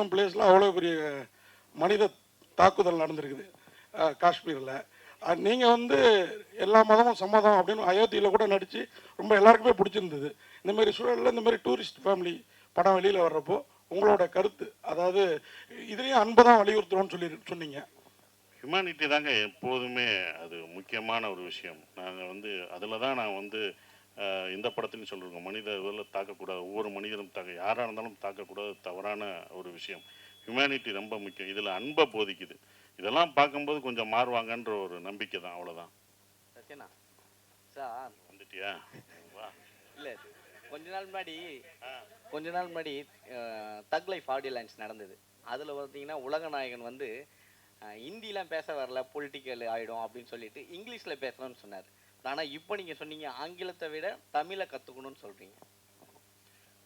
Tourism பிளேஸில் அவ்வளோ பெரிய மனித தாக்குதல் நடந்திருக்குது. காஷ்மீரில். நீங்கள் வந்து எல்லா மதமும் சம்மதம் அப்படின்னு அயோத்தியில் கூட நடித்து ரொம்ப எல்லாருக்குமே பிடிச்சிருந்தது. இந்தமாரி சூழலில் இந்தமாரி டூரிஸ்ட் ஃபேமிலி படம் வெளியில் வர்றப்போ உங்களோட கருத்து அதாவது இதுலேயும் அன்பை தான் வலியுறுத்துறோம்னு சொல்லி சொன்னீங்க. ஹியூமனிட்டி தாங்க எப்போதுமே அது முக்கியமான ஒரு விஷயம். நாங்கள் வந்து அதில் தான் நான் வந்து இந்த படத்துலையும் சொல்லிருக்கோம் மனிதர்களை தாக்கக்கூடாது ஒவ்வொரு மனிதனும் தாக்க யாராக இருந்தாலும் தாக்கக்கூடாது தவறான ஒரு விஷயம். ஹியூமனிட்டி ரொம்ப முக்கியம். இதில் அன்பை போதிக்குது. இதெல்லாம் பார்க்கும்போது கொஞ்சம் மாறுவாங்கன்ற ஒரு நம்பிக்கை தான் அவ்வளோதான் சார். வந்துட்டியா? வா. இல்லை கொஞ்ச நாள் முன்னாடி கொஞ்ச நாள் முன்னாடி தக் லைஃப் ஆடியோ லான்ச் நடந்தது. அதில் பார்த்தீங்கன்னா உலகநாயகன் வந்து ஹிந்திலாம் பேச வரல பொலிட்டிக்கல் ஆகிடும் அப்படின்னு சொல்லிட்டு இங்கிலீஷில் பேசணும்னு சொன்னார். ஆனால் இப்போ நீங்கள் சொன்னீங்க ஆங்கிலத்தை விட தமிழை கற்றுக்கணும்னு சொல்கிறீங்க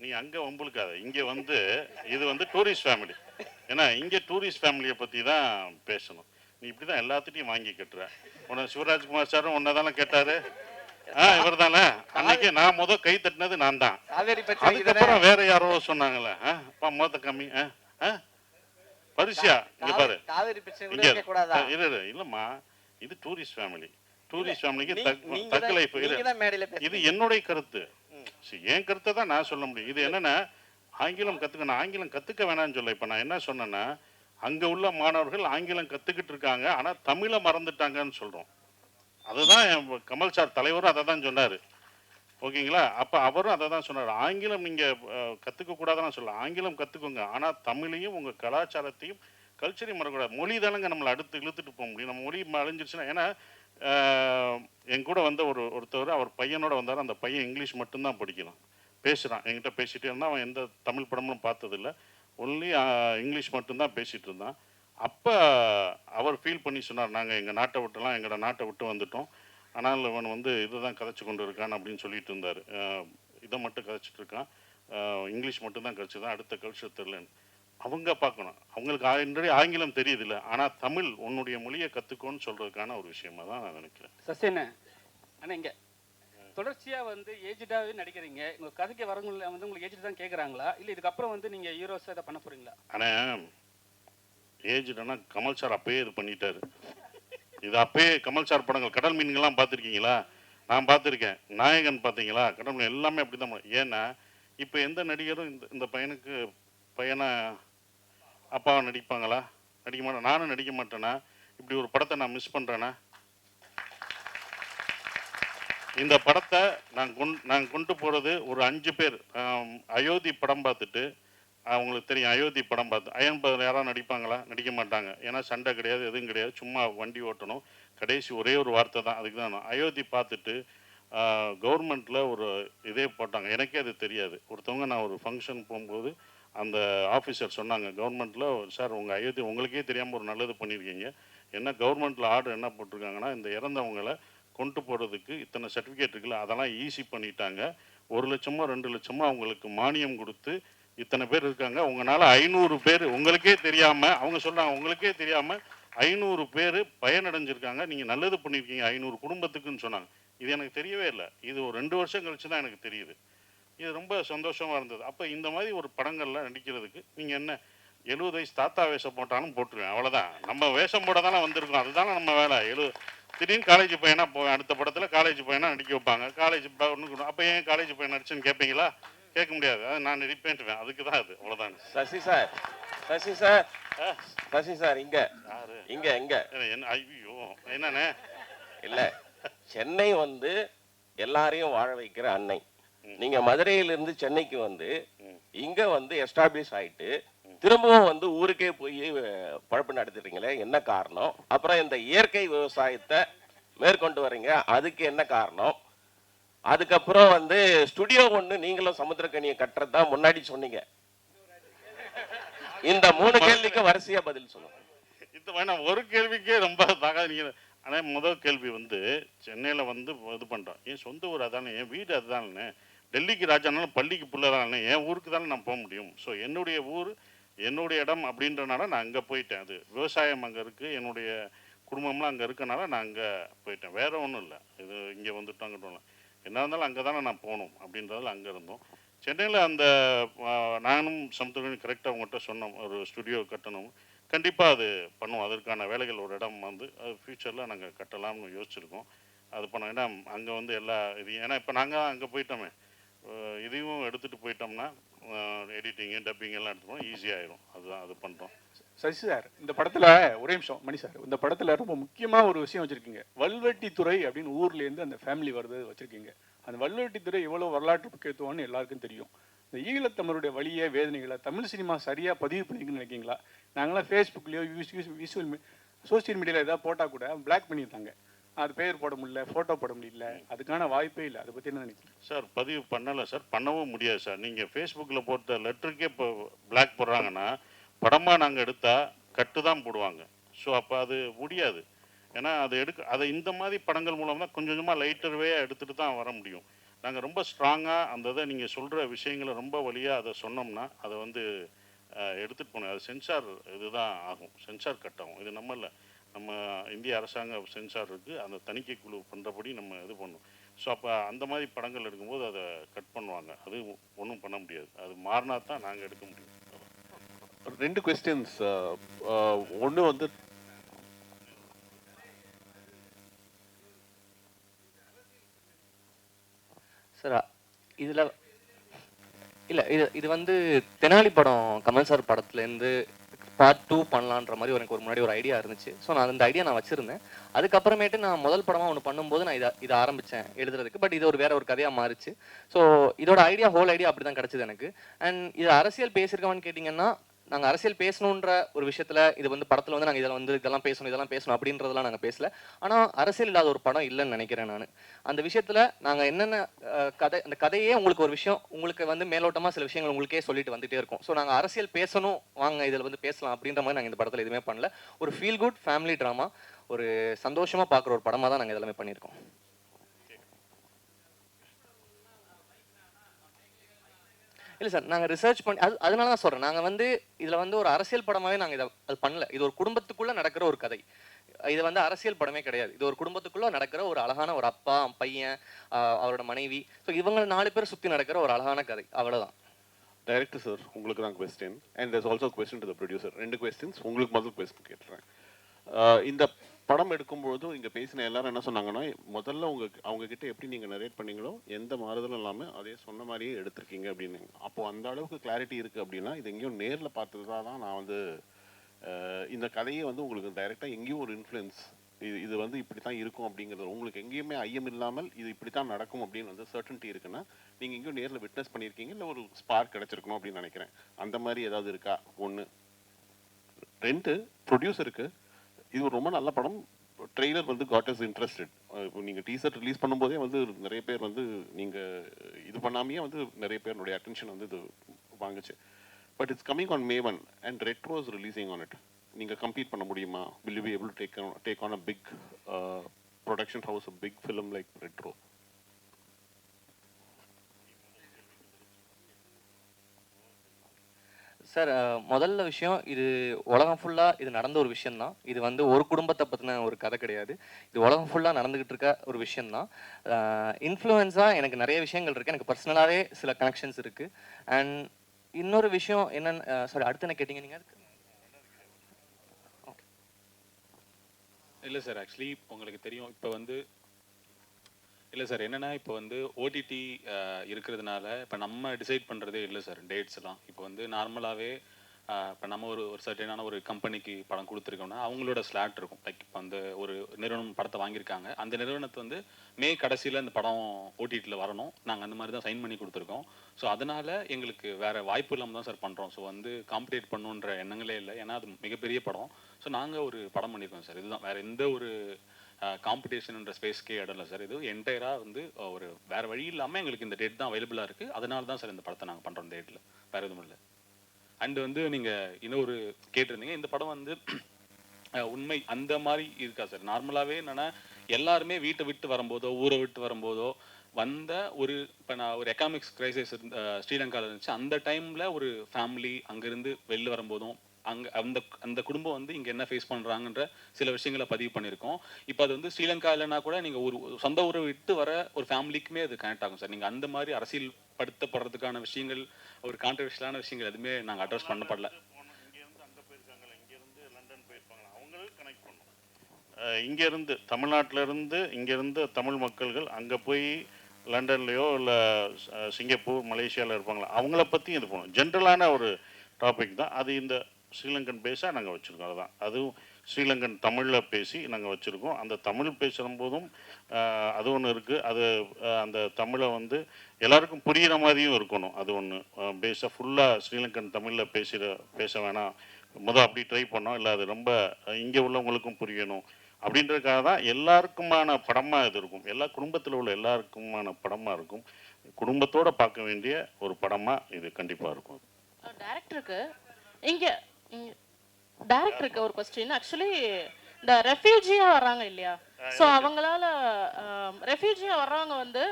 நீ அங்கே வம்புழுக்காத இங்கே வந்து இது வந்து டூரிஸ்ட் ஃபேமிலி ஏன்னா இங்கே டூரிஸ்ட் ஃபேமிலியை பற்றி தான் பேசணும். நீ இப்படி தான் எல்லாத்துட்டையும் வாங்கி கட்டுற. உன்னை சிவராஜ்குமார் சாரும் உன்னை தானே கேட்டாரு? ஆ இவர் தானே? அன்னைக்கு நான் முத கை தட்டினது நான் தான். அதுக்கப்புறம் வேற யாரோ சொன்னாங்களே ஆ மொத்த கம்மி ஆ ஆ? பரிசியா? இங்க பாரு. இரு இல்லம்மா. இது டூரிஸ்ட் ஃபேமிலி டூரிஸ்ட் ஃபேமிலிக்கு தக்க லைஃப் இது என்னுடைய கருத்து. என் கருத்தை தான் நான் சொல்ல முடியும். இது என்னன்னா ஆங்கிலம் நான் ஆங்கிலம் கத்துக்க வேணாம்னு சொல்ல இப்ப நான் என்ன சொன்னேன்னா அங்க உள்ள மாணவர்கள் ஆங்கிலம் கத்துக்கிட்டு இருக்காங்க ஆனா தமிழை மறந்துட்டாங்கன்னு சொல்றோம். அதுதான் கமல் சார் தலைவரும் அதை தான் சொன்னாரு. ஓகேங்களா? அப்ப அவரும் அதை தான் சொன்னார். ஆங்கிலம் கத்துக்க கூடாதுன்னு சொல்ல ஆங்கிலம் கத்துக்கோங்க. ஆனா தமிழையும் உங்க கலாச்சாரத்தையும் கல்ச்சரையும் மறக்கக்கூடாது மொழி தானங்க நம்மளை அடுத்து இழுத்துட்டு போக முடியும். நம்ம மொழி அழிஞ்சிருச்சுன்னா ஏன்னா என் கூட வந்த ஒரு ஒருத்தவர் அவர் பையனோட வந்தார். அந்த பையன் இங்கிலீஷ் மட்டும்தான் படிக்கிறான். பேசுகிறான் என்கிட்ட பேசிகிட்டே இருந்தால் அவன் எந்த தமிழ் படமும் பார்த்ததில்ல. ஒன்லி இங்கிலீஷ் மட்டும்தான் பேசிகிட்டு இருந்தான். அப்போ அவர் ஃபீல் பண்ணி சொன்னார் நாங்கள் எங்கள் நாட்டை விட்டுலாம். எங்களோட நாட்டை விட்டு வந்துட்டோம். ஆனால் இவன் வந்து இதை தான் கதைச்சு கொண்டு இருக்கான் அப்படின்னு சொல்லிட்டு இருந்தார். இதை மட்டும் கதைச்சிட்டு இருக்கான். இங்கிலீஷ் மட்டும்தான் கதைச்சுதான் அடுத்த கல்ச்சர் தெரிலன்னு அவங்க பார்க்கணும். அவங்களுக்கு ஆல்ரெடி ஆங்கிலம் தெரியுதுல்ல. ஆனால் தமிழ் உன்னுடைய மொழியை கற்றுக்கோன்னு சொல்கிறதுக்கான ஒரு விஷயமா தான் நான் நினைக்கிறேன். சசியண்ண அண்ணா இங்க தொடர்ச்சியா வந்து ஏஜ்டாவே நடிக்கிறீங்க. உங்க கதைக்கு வரவங்க வந்து உங்களுக்கு ஏஜ் தான் கேக்குறாங்களா? இல்ல இதுக்கப்புறம் வந்து நீங்க ஹீரோஸா இதை பண்ண போறீங்களா? ஆனால் ஏஜ்டுனா கமல் சார் அப்பயே இது பண்ணிட்டாரு. இது அப்பயே கமல் சார் படங்கள் கடல் மீன்கள்லாம் பார்த்துருக்கீங்களா? நான் பார்த்துருக்கேன். நாயகன் பார்த்தீங்களா? கடல் மீன் எல்லாமே அப்படி தான் ஏன்னா இப்போ எந்த நடிகரும் இந்த இந்த பையனுக்கு பையனை அப்பாவை நடிப்பாங்களா? நடிக்க மாட்டேன் நானும் நடிக்க மாட்டேனா இப்படி ஒரு படத்தை நான் மிஸ் பண்ணுறேன்னா இந்த படத்தை நான் கொண் நான் கொண்டு போகிறது ஒரு அஞ்சு பேர். அயோத்தி படம் பார்த்துட்டு அவங்களுக்கு தெரியும் அயோத்தி படம் பார்த்து அயன் பதில் யாராவது நடிப்பாங்களா? நடிக்க மாட்டாங்க ஏன்னா சண்டை கிடையாது எதுவும் கிடையாது. சும்மா வண்டி ஓட்டணும். கடைசி ஒரே ஒரு வார்த்தை தான். அதுக்கு தான் அயோத்தி பார்த்துட்டு கவர்மெண்ட்டில் ஒரு இதே போட்டாங்க. எனக்கே அது தெரியாது. ஒருத்தவங்க நான் ஒரு ஃபங்க்ஷன் போகும்போது அந்த ஆஃபீஸர் சொன்னாங்க கவர்மெண்ட்டில் சார் உங்கள் அயோத்தி உங்களுக்கே தெரியாமல் ஒரு நல்லது பண்ணியிருக்கீங்க என்ன கவர்மெண்ட்டில் ஆர்டர் என்ன போட்டிருக்காங்கன்னா இந்த இறந்தவங்களை கொண்டு போகிறதுக்கு இத்தனை சர்டிஃபிகேட் இருக்குல்ல அதெல்லாம் ஈஸி பண்ணிட்டாங்க. ஒரு லட்சமோ ரெண்டு லட்சமோ அவங்களுக்கு மானியம் கொடுத்து இத்தனை பேர் இருக்காங்க. உங்களால் ஐநூறு பேர் உங்களுக்கே தெரியாமல் அவங்க சொல்கிறாங்க உங்களுக்கே தெரியாமல் ஐநூறு பேர் பயனடைஞ்சிருக்காங்க. நீங்கள் நல்லது பண்ணியிருக்கீங்க ஐநூறு குடும்பத்துக்குன்னு சொன்னாங்க. இது எனக்கு தெரியவே இல்லை. இது ஒரு ரெண்டு வருஷம் கழிச்சு தான் எனக்கு தெரியுது. இது ரொம்ப சந்தோஷமாக இருந்தது. அப்போ இந்த மாதிரி ஒரு படங்களில் நடிக்கிறதுக்கு நீங்கள் என்ன எழுபது வயசு தாத்தா வேஷம் போட்டாலும் போட்டுருவேன் அவ்வளோதான் நம்ம வேஷம் போட தானே வந்திருக்கோம் அதுதானே நம்ம வேலை. எழு திடீர்னு காலேஜ் பையனா போவேன் அடுத்த படத்தில் காலேஜ் பையனா நடிக்க வைப்பாங்க. காலேஜ் ஒன்று அப்போ ஏன் காலேஜ் பையன் நடிச்சுன்னு கேட்பீங்களா கேட்க முடியாது. அது நான் நடிப்பேன்ட்டுவேன். அதுக்கு தான் அது. அவ்வளோதான் Sasi sir. Sasi sir. Sasi sir இங்க. இங்க இங்க. என்ன ஐயோ என்னண்ணே? இல்ல சென்னை வந்து எல்லாரையும் வாழ வைக்கிற அன்னை. நீங்க மதுரையிலிருந்து சென்னைக்கு வந்து இங்க வந்து எஸ்டாப்ளிஷ் ஆயிட்டு திரும்பவும் வந்து ஊருக்கே போய் பழப்பு நடத்துறீங்களே என்ன காரணம்? அப்புறம் இந்த இயற்கை விவசாயத்தை மேற்கொண்டு வர்றீங்க அதுக்கு என்ன காரணம்? அதுக்கப்புறம் வந்து ஸ்டுடியோ ஒண்ணு நீங்களும் சமுத்திரக்கனியை கட்டுறது தான் முன்னாடி சொன்னீங்க. இந்த மூணு கேள்விக்கு வரிசையா பதில் சொல்லுங்க. இது வேணாம் ஒரு கேள்விக்கே ரொம்ப நீங்கள் ஆனால் முதல் கேள்வி வந்து சென்னையில் வந்து இது பண்ணுறோம் என் சொந்த ஊர் அதானே என் வீடு அதுதானே டெல்லிக்கு ராஜானாலும் பள்ளிக்கு பிள்ளைதான் என் ஊருக்கு தானே நான் போக முடியும். ஸோ என்னுடைய ஊர் என்னுடைய இடம் அப்படின்றனால நான் அங்கே போயிட்டேன். அது விவசாயம் அங்கே இருக்குது என்னுடைய குடும்பம்லாம் அங்கே இருக்கனால நான் அங்கே போயிட்டேன். வேறு ஒன்றும் இல்லை. இது இங்கே வந்துட்டோம் அங்கிட்ட என்ன இருந்தாலும் அங்கே தானே நான் போகணும் அப்படின்றதில் அங்கே இருந்தோம். சென்னையில் அந்த நானும் சமுத்திரகன் கரெக்டாக அவங்ககிட்ட சொன்னோம். ஒரு ஸ்டுடியோ கட்டணும். கண்டிப்பாக அது பண்ணுவோம். அதற்கான வேலைகள் ஒரு இடம் வந்து அது ஃப்யூச்சரில் நாங்கள் கட்டலாம்னு யோசிச்சிருக்கோம். அது பண்ணோம். ஏன்னா அங்கே வந்து எல்லா இது ஏன்னா இப்போ நாங்கள் அங்கே போயிட்டோமே. இதையும் எடுத்துகிட்டு போயிட்டோம்னா எடிட்டிங்கு டப்பிங் எல்லாம் எடுத்துப்போம் ஈஸியாகிடும் அதுதான் அது பண்ணுறோம் சசி சார் இந்த படத்தில் ஒரே நிமிஷம் மணி சார் இந்த படத்தில் ரொம்ப முக்கியமாக ஒரு விஷயம் வச்சுருக்கீங்க. வல்வெட்டித்துறை அப்படின்னு ஊர்லேருந்து அந்த ஃபேமிலி வருது வச்சுருக்கீங்க. அந்த வல்வெட்டித்துறை எவ்வளோ வரலாற்று முக்கியத்துவம்னு எல்லாருக்கும் தெரியும். இந்த ஈழத்தமிழருடைய வழியை வேதனைகளை தமிழ் சினிமா சரியாக பதிவு பண்ணிக்கணும்னு நினைக்கிறீங்களா? நாங்களாம் ஃபேஸ்புக்லேயோ விஷுவல் சோசியல் மீடியாவில் ஏதாவது போட்டால் கூட பிளாக் பண்ணியிருந்தாங்க அது பேர் போட முடியல ஃபோட்டோ போட முடியல. அதுக்கான வாய்ப்பே இல்லை. அதை பற்றி என்ன நினைக்கிறேன் சார் பதிவு பண்ணலை சார் பண்ணவும் முடியாது சார் நீங்கள் ஃபேஸ்புக்கில் போட்ட லெட்டருக்கே இப்போ பிளாக் போடுறாங்கன்னா படமாக நாங்கள் எடுத்தால் கட்டு தான் போடுவாங்க. ஸோ அப்போ அது முடியாது. ஏன்னா அதை எடுக்க அதை இந்த மாதிரி படங்கள் மூலம் தான் கொஞ்சம் கொஞ்சமாக லைட்டர்வே எடுத்துகிட்டு தான் வர முடியும். நாங்கள் ரொம்ப ஸ்ட்ராங்காக அந்த இதை நீங்கள் சொல்கிற விஷயங்களை ரொம்ப வழியாக அதை சொன்னோம்னா அதை வந்து எடுத்துகிட்டு போகணும் அது சென்சார் இதுதான் ஆகும். சென்சார் கட் ஆகும். இது நம்ம இல்லை. நம்ம இந்திய அரசாங்க சென்சார் இருக்குது அந்த தணிக்கை குழு பண்ணுறபடி நம்ம இது பண்ணணும் ஸோ அப்போ அந்த மாதிரி படங்கள் எடுக்கும்போது அதை கட் பண்ணுவாங்க. அது ஒன்றும் பண்ண முடியாது. அது மாறினா தான் நாங்கள் எடுக்க முடியும். ரெண்டு கொஸ்டின்ஸ் ஒன்று வந்து சார் இதில் இல்லை இது இது வந்து தெனாலி படம் கமல் சார் படத்துலேருந்து பார்ட் டூ பண்ணலான்ற மாதிரி எனக்கு ஒரு முன்னாடி ஒரு ஐடியா இருந்துச்சு. ஸோ நான் அந்த ஐடியா நான் வச்சிருந்தேன். அதுக்கப்புறமேட்டு நான் முதல் படமாக ஒன்று பண்ணும்போது நான் இதை இதை ஆரம்பித்தேன் எழுதுறதுக்கு. பட் இது ஒரு வேற ஒரு கதையாக மாறிச்சு. ஸோ இதோட ஐடியா ஹோல் ஐடியா அப்படி தான் கிடச்சிது எனக்கு. அண்ட் இது அரசியல் பேசியிருக்கோம்னு கேட்டிங்கன்னா நாங்கள் அரசியல் பேசணுன்ற ஒரு விஷயத்தில் இது வந்து படத்தில் வந்து நாங்கள் இதில் வந்து இதெல்லாம் பேசணும் இதெல்லாம் பேசணும் அப்படின்றதெல்லாம் நாங்கள் பேசல. ஆனால் அரசியல் இல்லாத ஒரு படம் இல்லைன்னு நினைக்கிறேன் நான். அந்த விஷயத்தில் நாங்கள் என்னென்ன கதை அந்த கதையே உங்களுக்கு ஒரு விஷயம் உங்களுக்கு வந்து மேலோட்டமாக சில விஷயங்கள் உங்களுக்கே சொல்லிட்டு வந்துட்டே இருக்கும். ஸோ நாங்கள் அரசியல் பேசணும் வாங்க இதில் வந்து பேசலாம் அப்படின்ற மாதிரி நாங்கள் இந்த படத்தில் எதுவுமே பண்ணல. ஒரு ஃபீல் குட் ஃபேமிலி ட்ராமா ஒரு சந்தோஷமாக பார்க்குற ஒரு படமாக தான் நாங்கள் எல்லாமே பண்ணியிருக்கோம். இல்லை சார் நாங்கள் ரிசர்ச் பண்ணி அது அதனால தான் சொல்கிறேன் நாங்கள் வந்து இதில் வந்து ஒரு அரசியல் படமாகவே நாங்கள் இதை அது பண்ணல. இது ஒரு குடும்பத்துக்குள்ளே நடக்கிற ஒரு கதை. இது வந்து அரசியல் படமே கிடையாது. இது ஒரு குடும்பத்துக்குள்ளே நடக்கிற ஒரு அழகான ஒரு அப்பா பையன் அவரோட மனைவி. ஸோ இவங்க நாலு பேர் சுற்றி நடக்கிற ஒரு அழகான கதை. அவ்வளோதான் டைரக்டர் சார் உங்களுக்கு தான் question and there's also question to the producer ரெண்டு கொஸ்டின்ஸ் உங்களுக்கு முதல் கொஸ்டின் கேட்டுறேன். இந்த படம் எடுக்கும்பொழுதும் இங்கே பேசின எல்லாரும் என்ன சொன்னாங்கன்னா முதல்ல உங்க அவங்க கிட்ட எப்படி நீங்கள் நரேட் பண்ணீங்களோ எந்த மாறுதலும் இல்லாமல் அதே சொன்ன மாதிரியே எடுத்திருக்கீங்க அப்படின்னு. அப்போ அந்த அளவுக்கு கிளாரிட்டி இருக்குது அப்படின்னா இது எங்கேயும் நேரில் பார்த்தது தான் நான் வந்து இந்த கதையை வந்து உங்களுக்கு டைரெக்டாக எங்கேயும் ஒரு இன்ஃப்ளூயன்ஸ் இது இது வந்து இப்படி தான் இருக்கும் அப்படிங்கிறது உங்களுக்கு எங்கேயுமே ஐயம் இல்லாமல் இது இப்படி தான் நடக்கும் அப்படின்னு வந்து சர்டன்ட்டி இருக்குன்னா நீங்கள் எங்கேயும் நேரில் விட்னஸ் பண்ணியிருக்கீங்க இல்லை ஒரு ஸ்பார்க் கிடச்சிருக்கணும் அப்படின்னு நினைக்கிறேன். அந்த மாதிரி ஏதாவது இருக்கா? ஒன்று ரெண்டு ப்ரொடியூசருக்கு இது ஒரு ரொம்ப நல்ல படம். ட்ரெய்லர் வந்து காட் இஸ் இன்ட்ரெஸ்டட் இப்போ நீங்கள் டீசர் ரிலீஸ் பண்ணும்போதே வந்து நிறைய பேர் வந்து நீங்கள் இது பண்ணாமையே வந்து நிறைய பேருடைய அட்டென்ஷன் வந்து இது வாங்குச்சு. But it's coming on May one and retro is on it நீங்கள் கம்ப்ளீட் பண்ண முடியுமா? Will you be able take take on a big production house a big film like retro sir முதல்ல விஷயம் இது உலகம் ஃபுல்லாக இது நடந்த ஒரு விஷயந்தான் இது வந்து ஒரு குடும்பத்தை பற்றின ஒரு கதை கிடையாது. இது உலகம் ஃபுல்லாக நடந்துக்கிட்டு இருக்க ஒரு விஷயந்தான் இன்ஃப்ளூயன்ஸாக எனக்கு நிறைய விஷயங்கள் இருக்குது எனக்கு பர்சனலாகவே சில கனெக்ஷன்ஸ் இருக்குது அண்ட் இன்னொரு விஷயம் என்னென்னு சாரி அடுத்து என்ன கேட்டிங்க நீங்கள் இல்லை சார் ஆக்சுவலி உங்களுக்கு தெரியும். இப்போ வந்து இல்லை சார் என்னென்னா இப்போ வந்து ஓடிடி இருக்கிறதுனால இப்போ நம்ம டிசைட் பண்ணுறதே இல்லை சார் டேட்ஸ்லாம் இப்போ வந்து நார்மலாகவே இப்போ நம்ம ஒரு ஒரு சர்டனான ஒரு கம்பெனிக்கு படம் கொடுத்துருக்கோம்னா அவங்களோட ஸ்லாட் இருக்கும். லைக் இப்போ அந்த ஒரு நிறுவனம் படத்தை வாங்கியிருக்காங்க. அந்த நிறுவனத்தை வந்து மே கடைசியில் இந்த படம் ஓடிடியில் வரணும். நாங்கள் அந்த மாதிரி தான் சைன் பண்ணி கொடுத்துருக்கோம். ஸோ அதனால் எங்களுக்கு வேறு வாய்ப்பு இல்லாமல் தான் சார் பண்ணுறோம் ஸோ வந்து காம்படேட் பண்ணுன்ற எண்ணங்களே இல்லை. ஏன்னா அது மிகப்பெரிய படம். ஸோ நாங்கள் ஒரு படம் பண்ணியிருக்கோம் சார். இதுதான். வேறு எந்த ஒரு காம்படிஷன்ன்ற ஸ்பேஸ்க்கே இடம் இல்லை சார் இது என்டையராக வந்து ஒரு வேறு வழி இல்லாமல் எங்களுக்கு இந்த டேட் தான் அவைலபிளாக இருக்குது அதனால தான் சார் இந்த படத்தை நாங்கள் பண்ணுறோம் டேட்டில் வேறு எதுவும் இல்லை. அண்டு வந்து நீங்கள் இன்னொரு கேட்டிருந்தீங்க இந்த படம் வந்து உண்மை அந்த மாதிரி இருக்கா சார் நார்மலாகவே என்னென்னா எல்லாருமே வீட்டை விட்டு வரும்போதோ ஊரை விட்டு வரும்போதோ வந்த ஒரு இப்போ நான் ஒரு எக்கனாமிக்ஸ் கிரைசிஸ் ஸ்ரீலங்காவில் இருந்துச்சு. அந்த டைமில் ஒரு ஃபேமிலி அங்கேருந்து வெளில வரும்போதும் அங்கே அந்த அந்த குடும்பம் வந்து இங்கே என்ன ஃபேஸ் பண்ணுறாங்கன்ற சில விஷயங்களை பதிவு பண்ணியிருக்கோம். இப்போ அது வந்து ஸ்ரீலங்கா இல்லைனா கூட நீங்கள் ஒரு சொந்த ஊரை விட்டு வர ஒரு ஃபேமிலிக்குமே அது கனெக்ட் ஆகும் சார். நீங்கள் அந்த மாதிரி அரசியல் படுத்தப்படுறதுக்கான விஷயங்கள் ஒரு கான்ட்ரவர்ஷியலான விஷயங்கள் எதுவுமே நாங்கள் அட்ரஸ் பண்ணப்படல. இங்கேருந்து தமிழ்நாட்டிலேருந்து இங்கேருந்து தமிழ் மக்கள்கள் அங்கே போய் லண்டன்லேயோ இல்லை சிங்கப்பூர் மலேசியாவில் இருப்பாங்களா? அவங்கள பற்றியும் இது பண்ணும் ஜென்ரலான ஒரு டாபிக் தான். அது இந்த ஸ்ரீலங்கன் பேஸாக நாங்கள் வச்சுருக்கோம் அதுதான் அதுவும் ஸ்ரீலங்கன் தமிழில் பேசி நாங்கள் வச்சுருக்கோம். அந்த தமிழ் பேசுகிற போதும் அது ஒன்று இருக்குது அது அந்த தமிழை வந்து எல்லாருக்கும் புரிகிற மாதிரியும் இருக்கணும். அது ஒன்று பேஸாக ஃபுல்லாக ஸ்ரீலங்கன் தமிழில் பேசுகிற பேச வேணாம். முதல் அப்படி ட்ரை பண்ணோம். இல்லை அது ரொம்ப இங்கே உள்ளவங்களுக்கும் புரியணும். அப்படின்றதுக்காக தான் எல்லாருக்குமான படமாக இது இருக்கும். எல்லா குடும்பத்தில் உள்ள எல்லாருக்குமான படமாக இருக்கும். குடும்பத்தோடு பார்க்க வேண்டிய ஒரு படமாக இது கண்டிப்பாக இருக்கும். டேரக்டருக்கு இங்கே டேரக்டருக்கு ஒரு கொஸ்டின் ஆக்சுவலி இந்த ரெஃப்யூஜியா வர்றாங்க இல்லையா? ஸோ அவங்களால ரெஃப்யூஜியா வர்றவங்க வந்து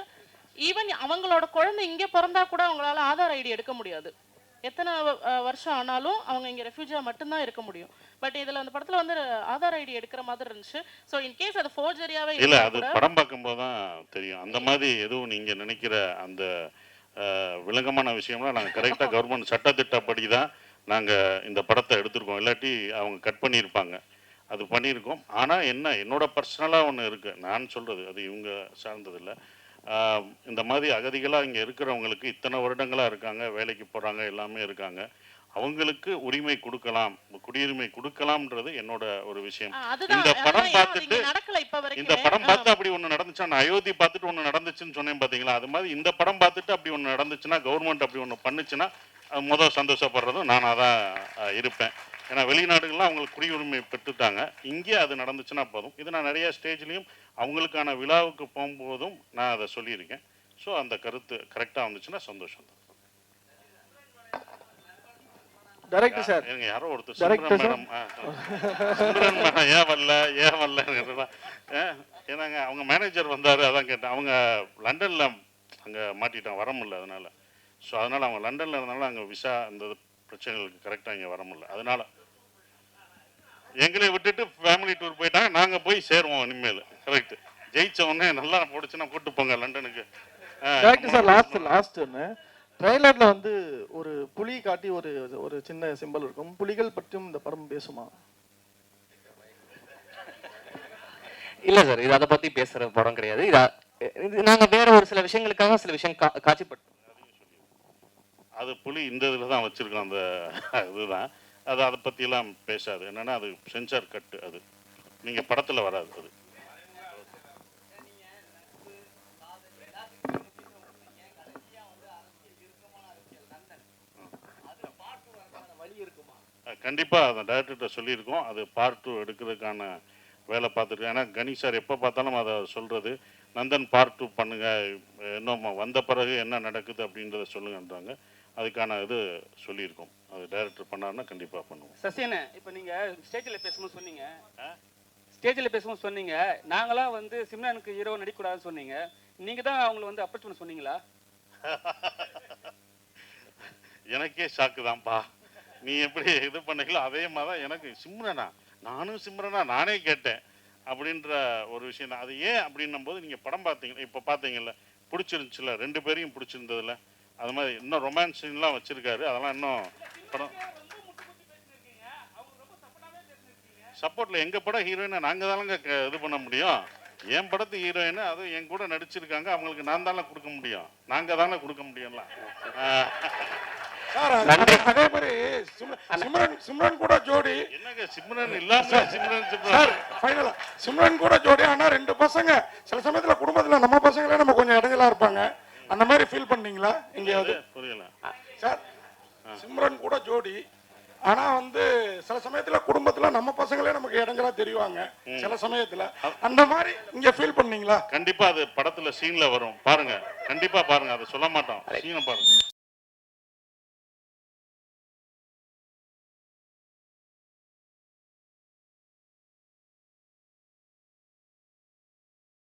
ஈவன் அவங்களோட குழந்தை இங்கே பிறந்தா கூட அவங்களால ஆதார் ஐடி எடுக்க முடியாது. எத்தனை வருஷம் ஆனாலும் அவங்க இங்கே ரெஃப்யூஜியா மட்டும்தான் இருக்க முடியும். பட் இதில் அந்த படத்தில் வந்து ஆதார் ஐடி எடுக்கிற மாதிரி இருந்துச்சு. ஸோ இன்கேஸ் அது ஃபோர்ஜரியாவே இல்லை அது படம் பார்க்கும்போது தான் தெரியும். அந்த மாதிரி எதுவும் நீங்கள் நினைக்கிற அந்த விளங்கமான விஷயம்லாம் நாங்கள் கரெக்டாக கவர்மெண்ட் சட்டத்திட்டப்படி தான் நாங்கள் இந்த படத்தை எடுத்திருக்கோம். இல்லாட்டி அவங்க கட் பண்ணியிருப்பாங்க. அது பண்ணியிருக்கோம். ஆனால் என்ன என்னோட பர்சனலாக ஒன்று இருக்குது நான் சொல்கிறது அது இவங்க சார்ந்ததில்லை. இந்த மாதிரி அகதிகளாக இங்கே இருக்கிறவங்களுக்கு இத்தனை வருடங்களாக இருக்காங்க வேலைக்கு போகிறாங்க எல்லாமே இருக்காங்க. அவங்களுக்கு உரிமை கொடுக்கலாம் குடியுரிமை கொடுக்கலாம்ன்றது என்னோட ஒரு விஷயம். இந்த படம் பார்த்துட்டு இந்த படம் பார்த்து அப்படி ஒண்ணு நடந்துச்சா நான் அயோத்தி பார்த்துட்டு ஒண்ணு நடந்துச்சுன்னு சொன்னேன் பாத்தீங்களா? அது மாதிரி இந்த படம் பார்த்துட்டு அப்படி ஒண்ணு நடந்துச்சுன்னா கவர்மெண்ட் அப்படி ஒண்ணு பண்ணுச்சுன்னா முதல் சந்தோஷப்படுறதும் நானாக தான் இருப்பேன். ஏன்னா வெளிநாடுகள்லாம் அவங்களுக்கு குடியுரிமை பெற்றுட்டாங்க. இங்கே அது நடந்துச்சுன்னா போதும். இது நான் நிறைய ஸ்டேஜ்லேயும் அவங்களுக்கான விழாவுக்கு போகும்போதும் நான் அதை சொல்லியிருக்கேன். ஸோ அந்த கருத்து கரெக்டாக வந்துச்சுன்னா சந்தோஷம் தான். Director sir. இருங்க யாரோ ஒருத்தர். Sir. மேடம். சிம்ரன் மேடம் ஏன் வரல ஏன் வரல ஏன்னாங்க அவங்க மேனேஜர் வந்தார் அதான் கேட்டேன். அவங்க லண்டனில் அங்கே மாட்டிட்டாங்க வர முடியல அதனால. ஸோ அதனால் அவங்க லண்டனில் இருந்தாலும் அங்கே விசா அந்த பிரச்சனைகளுக்கு கரெக்டாக இங்கே வர முடியல. அதனால எங்களை விட்டுட்டு ஃபேமிலி டூர் போயிட்டாங்க. நாங்கள் போய் சேருவோம் இனிமேல். கரெக்ட் ஜெயிச்ச உடனே நல்லா போடுச்சுன்னா கூட்டு போங்க லண்டனுக்கு. ஆ, டைரக்டர் சார் லாஸ்ட் லாஸ்ட் ஒன்று ட்ரைலர்ல வந்து ஒரு புலி காட்டி ஒரு ஒரு சின்ன சிம்பல் இருக்கும். புலிகள் பற்றியும் இந்த படம் பேசுமா? இல்ல சார் இது அதை பத்தி பேசுற படம் கிடையாது. இது அ- இது நாங்க வேற ஒரு சில விஷயங்களுக்காக சில விஷயம் கா- காட்சிப்பட்டு அது புலி இந்த இதில் தான் வச்சுருக்கோம் அந்த இதுதான். அது அதை பற்றிலாம் பேசாது. என்னென்னா அது சென்சார் கட்டு அது. நீங்கள் படத்தில் வராது அது. கண்டிப்பாக அந்த டேரக்டர்கிட்ட சொல்லியிருக்கோம். அது பார்ட் டூ எடுக்கிறதுக்கான வேலை பார்த்துருக்கேன் ஏன்னா கணி சார் எப்போ பார்த்தாலும் அதை சொல்கிறது நந்தன் பார்ட் டூ பண்ணுங்கள் இன்னும் வந்த பிறகு என்ன நடக்குது? அப்படின்றத சொல்லுங்கன்றாங்க. அதுக்கான இது சொல்லியிருக்கோம். அது டைரக்டர் பண்ணாருன்னா கண்டிப்பாக பண்ணுவோம். சசியண்ணே இப்போ நீங்க ஸ்டேஜில் பேசும்போது சொன்னீங்க. ஸ்டேஜில் பேசும்போது சொன்னீங்க. நாங்களாம் வந்து சிம்ரனுக்கு ஹீரோ நடிக்கக்கூடாதுன்னு சொன்னீங்க. நீங்க தான் அவங்கள வந்து அப்ரோச் பண்ண சொன்னீங்களா? எனக்கே ஷாக்கு தான்ப்பா. நீ எப்படி இது பண்ணீங்களோ அதே மாதிரி தான் எனக்கு சிம்ரனா. நானும் சிம்ரனா நானே கேட்டேன். அப்படின்ற ஒரு விஷயம் தான். அது ஏன் அப்படின்னும் போது நீங்கள் படம் பார்த்தீங்க இப்போ பார்த்தீங்கல்ல பிடிச்சிருந்துச்சுல ரெண்டு பேரையும் பிடிச்சிருந்ததுல அது மாதிரி இன்னும் ரொமான்ஸ் சீன்லாம் வச்சுருக்காரு. அதெல்லாம் இன்னும் படம் சப்போர்ட்டில் எங்கள் படம் ஹீரோயினை நாங்கள் தானங்க இது பண்ண முடியும்? என் படத்து ஹீரோயின் அது என் கூட நடிச்சிருக்காங்க. அவங்களுக்கு நான் தானே கொடுக்க முடியும்? நாங்கள் தானே கொடுக்க முடியும்ல? சிம்ரன் கூட ஜோடி. என்னங்க சிம்ரன் இல்லாம சிம்ரன் சார் ஃபைனலா சிம்ரன் கூட ஜோடி ஆனா ரெண்டு பசங்க. சில சமயத்துல குடும்பத்துல நம்ம பசங்களே நம்ம கொஞ்சம் இடைஞ்சலா இருப்பாங்க. அந்த மாதிரி ஃபீல் பண்ணீங்களா? எங்கேயாவது? புரியல. சார் சிம்ரன் கூட ஜோடி. ஆனா வந்து சில சமயத்துல குடும்பத்துல நம்ம பசங்களே நமக்கு இடைஞ்சலா தெரிவாங்க. சில சமயத்துல. அந்த மாதிரி இங்க ஃபீல் பண்ணீங்களா? கண்டிப்பா அது படத்துல சீன்ல வரும். பாருங்க. கண்டிப்பா பாருங்க. அதை சொல்ல மாட்டோம். சீனை பாருங்க.